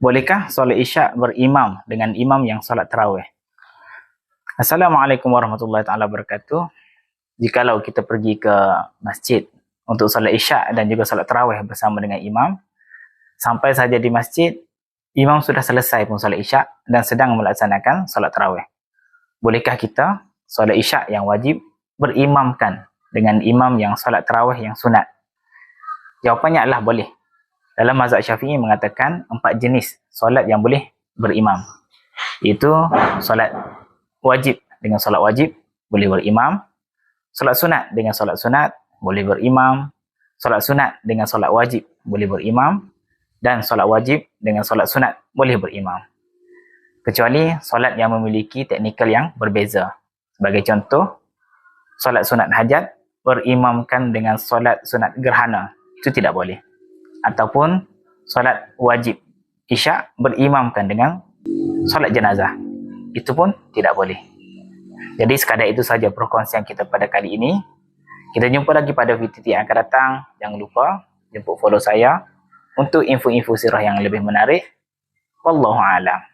Bolehkah solat isyak berimam dengan imam yang solat tarawih? Assalamualaikum warahmatullahi taala wabarakatuh. Jikalau kita pergi ke masjid untuk solat isyak dan juga solat tarawih bersama dengan imam, sampai saja di masjid, imam sudah selesai pun solat isyak dan sedang melaksanakan solat tarawih. Bolehkah kita solat isyak yang wajib berimamkan dengan imam yang solat tarawih yang sunat? Jawapannya adalah boleh. Dalam mazhab syafi'i mengatakan empat jenis solat yang boleh berimam. Itu solat wajib dengan solat wajib boleh berimam. Solat sunat dengan solat sunat boleh berimam. Solat sunat dengan solat wajib boleh berimam. Dan solat wajib dengan solat sunat boleh berimam. Kecuali solat yang memiliki teknikal yang berbeza. Sebagai contoh, solat sunat hajat berimamkan dengan solat sunat gerhana. Itu tidak boleh ataupun solat wajib isyak berimamkan dengan solat jenazah. Itu pun tidak boleh. Jadi sekadar itu saja perkongsian kita pada kali ini. Kita jumpa lagi pada VTT yang akan datang. Jangan lupa jemput follow saya untuk info-info sirah yang lebih menarik. Wallahu a'lam.